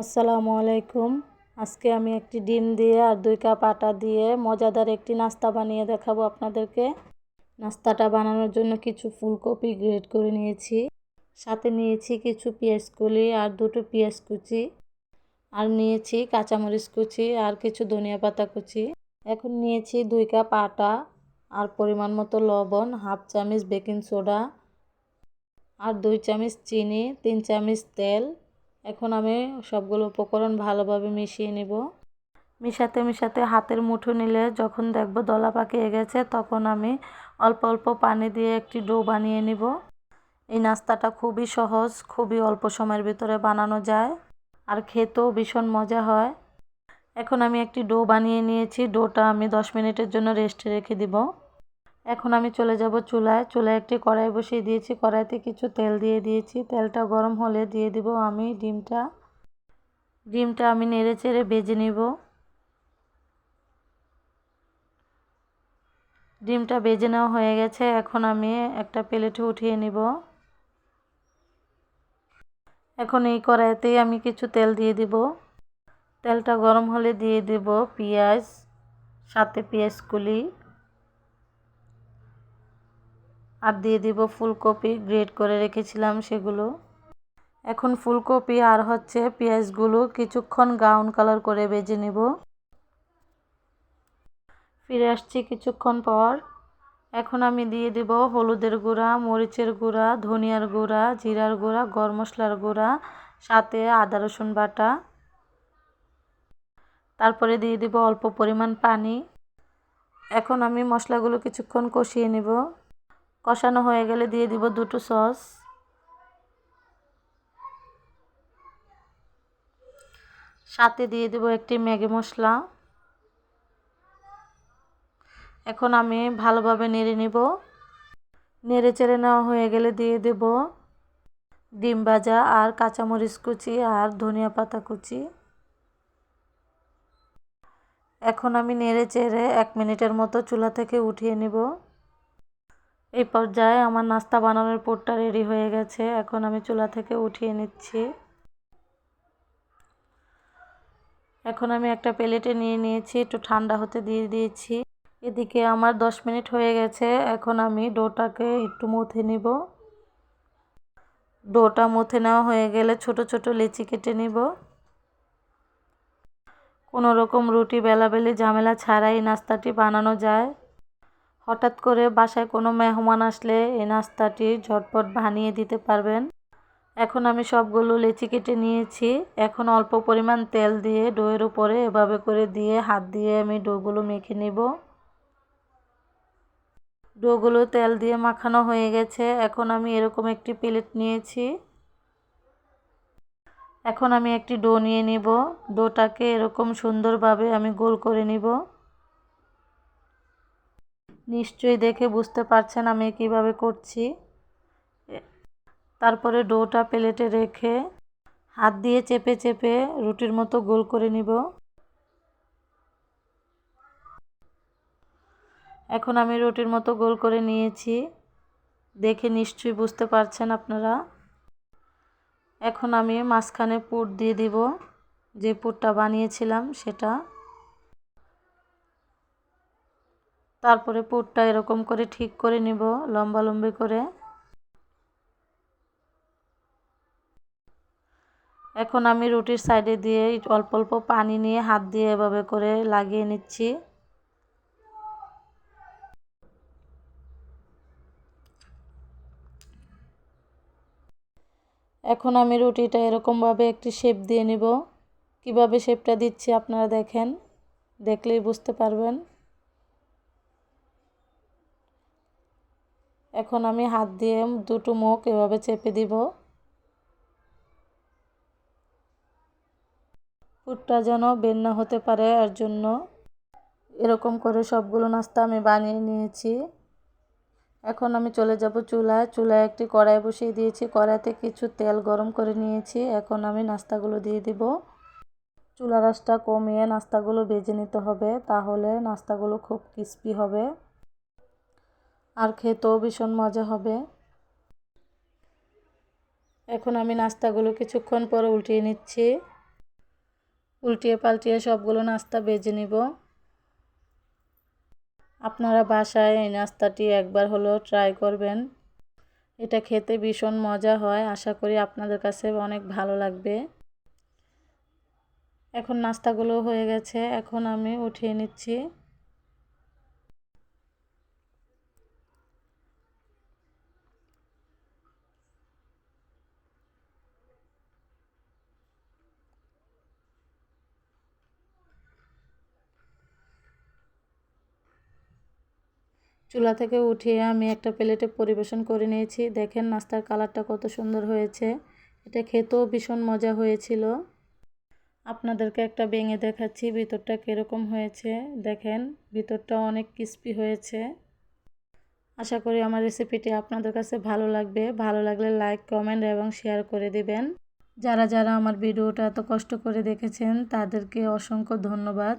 আসসালামু আলাইকুম। আজকে আমি একটি ডিম দিয়ে আর দুই কাপ আটা দিয়ে মজাদার একটি নাস্তা বানিয়ে দেখাবো আপনাদেরকে। নাস্তাটা বানানোর জন্য কিছু ফুলকপি গ্রেড করে নিয়েছি। সাথে নিয়েছি কিছু পেঁয়াজ কুলি আর দুটো পেঁয়াজ কুচি। আর নিয়েছি কাঁচামরিচ কুচি আর কিছু ধনিয়া পাতা কুচি। এখন নিয়েছি দুই কাপ আটা আর পরিমাণ মতো লবণ, হাফ চামচ বেকিং সোডা আর দুই চামচ চিনি, তিন চামচ তেল এখন আমি সবগুলো উপকরণ ভালোভাবে মিশিয়ে নিব। মিশাতে মিশাতে হাতের মুঠো নিলে যখন দেখব দলা পাকিয়ে গেছে, তখন আমি অল্প অল্প পানি দিয়ে একটি ডো বানিয়ে নিব। এই নাস্তাটা খুবই সহজ, খুবই অল্প সময়ের ভিতরে বানানো যায় আর খেতেও ভীষণ মজা হয়। এখন আমি একটি ডো বানিয়ে নিয়েছি, ডোটা আমি দশ মিনিটের জন্য রেস্টে রেখে দিব। এখন আমি চলে যাব চুলায়। চুলায় একটি কড়াই বসিয়ে দিয়েছি। কড়াইতে কিছু তেল দিয়ে দিয়েছি। তেলটা গরম হলে দিয়ে দিব আমি ডিমটা। ডিমটা আমি নেড়ে চেড়ে বেজে নিব। ডিমটা বেজে নেওয়া হয়ে গেছে। এখন আমি একটা প্লেটে উঠিয়ে নিব। এখন এই কড়াইতেই আমি কিছু তেল দিয়ে দিব। তেলটা গরম হলে দিয়ে দেব পেঁয়াজ, সাথে পেঁয়াজ কুলি আর দিয়ে দিব ফুলকপি গ্রেড করে রেখেছিলাম সেগুলো। এখন ফুলকপি আর হচ্ছে পেঁয়াজগুলো কিছুক্ষণ গাউন কালার করে বেজে নেব। ফিরে আসছি কিছুক্ষণ পর। এখন আমি দিয়ে দিব হলুদের গুঁড়া, মরিচের গুঁড়া, ধনিয়ার গুঁড়া, জিরার গুঁড়া, গরম মশলার গুঁড়া, সাথে আদা, রসুন বাটা। তারপরে দিয়ে দিব অল্প পরিমাণ পানি। এখন আমি মশলাগুলো কিছুক্ষণ কষিয়ে নেব। কষানো হয়ে গেলে দিয়ে দিব দুটো সস। সাথে দিয়ে দেব একটি ম্যাগি মশলা। এখন আমি ভালোভাবে নেড়ে নিব। নেড়ে চেড়ে নেওয়া হয়ে গেলে দিয়ে দেব ডিম ভাজা আর কাঁচামরিচ কুচি আর ধনিয়া পাতা কুচি। এখন আমি নেড়ে চেড়ে এক মিনিটের মতো চুলা থেকে উঠিয়ে নেব। এই পর্যায়ে আমার নাস্তা বানানোর পুরটা রেডি হয়ে গেছে। এখন আমি চুলা থেকে উঠিয়ে নিচ্ছি। এখন আমি একটা প্লেটে নিয়ে নিয়েছি, একটু ঠান্ডা হতে দিয়ে দিয়েছি। এদিকে আমার দশ মিনিট হয়ে গেছে, এখন আমি ডোটাকে একটু মুথে নিব। ডোটা মুথে নেওয়া হয়ে গেলে ছোট ছোট লেচি কেটে নিব। কোনো রকম রুটি, বেলাবেলি, ঝামেলা ছাড়াই নাস্তাটি বানানো যায়। হঠাৎ করে বাসায় কোনো মেহমান আসলে এই নাস্তাটি ঝটপট বানিয়ে দিতে পারবেন। এখন আমি সবগুলো লেচি কেটে নিয়েছি। এখন অল্প পরিমাণ তেল দিয়ে ডোয়ের উপরে এভাবে করে দিয়ে হাত দিয়ে আমি ডোগুলো মেখে নিব। ডোগুলো তেল দিয়ে মাখানো হয়ে গেছে। এখন আমি এরকম একটি প্লেট নিয়েছি। এখন আমি একটি ডো নিয়ে নিব। ডোটাকে এরকম সুন্দরভাবে আমি গোল করে নিব। নিশ্চয়ই দেখে বুঝতে পারছেন আমি কীভাবে করছি। তারপরে ডোটা প্লেটে রেখে হাত দিয়ে চেপে চেপে রুটির মতো গোল করে নিব। এখন আমি রুটির মতো গোল করে নিয়েছি। দেখে নিশ্চয়ই বুঝতে পারছেন আপনারা। এখন আমি মাঝখানে পুর দিয়ে দিব। যে পুরটা বানিয়েছিলাম সেটা তারপরে পুরটা এরকম করে ঠিক করে নিব, লম্বা লম্বি করে। এখন আমি রুটির সাইডে দিয়ে অল্প অল্প পানি নিয়ে হাত দিয়ে এভাবে করে লাগিয়ে নিচ্ছি। এখন আমি রুটিটা এরকমভাবে একটি শেপ দিয়ে নিব। কীভাবে শেপটা দিচ্ছি আপনারা দেখেন, দেখলেই বুঝতে পারবেন। এখন আমি হাত দিয়ে দুটো মুখ এভাবে চেপে দিব। পুরটা যেন বের না হতে পারে, এর জন্য এরকম করে সবগুলো নাস্তা আমি বানিয়ে নিয়েছি। এখন আমি চলে যাব চুলায়। চুলায় একটি কড়াই বসিয়ে দিয়েছি। কড়াইতে কিছু তেল গরম করে নিয়েছি। এখন আমি নাস্তাগুলো দিয়ে দিব। চুলা রাসটা কমিয়ে নাস্তাগুলো বেজে নিতে হবে, তাহলে নাস্তাগুলো খুব ক্রিস্পি হবে। আর খেতেও ভীষণ মজা হবে। এখন আমি নাস্তাগুলো কিছুক্ষণ পরে উল্টিয়ে নিচ্ছি। উল্টিয়ে পাল্টিয়ে সবগুলো নাস্তা বেজে নিব। আপনারা বাসায় এই নাস্তাটি একবার হলেও ট্রাই করবেন। এটা খেতে ভীষণ মজা হয়। আশা করি আপনাদের কাছে অনেক ভালো লাগবে। এখন নাস্তাগুলো হয়ে গেছে। এখন আমি উঠিয়ে নিচ্ছি। চুলা থেকে উঠিয়ে আমি একটা প্লেটে পরিবেশন করে নিয়েছি। দেখেন নাস্তার কালারটা কত সুন্দর হয়েছে। এটা খেতেও ভীষণ মজা হয়েছিল। আপনাদেরকে একটা ভেঙে দেখাচ্ছি, ভিতরটা কীরকম হয়েছে। দেখেন, ভিতরটা অনেক ক্রিস্পি হয়েছে। আশা করি আমার রেসিপিটি আপনাদের কাছে ভালো লাগবে। ভালো লাগলে লাইক কমেন্ট এবং শেয়ার করে দিবেন। যারা যারা আমার ভিডিওটা এত কষ্ট করে দেখেছেন, তাদেরকে অসংখ্য ধন্যবাদ।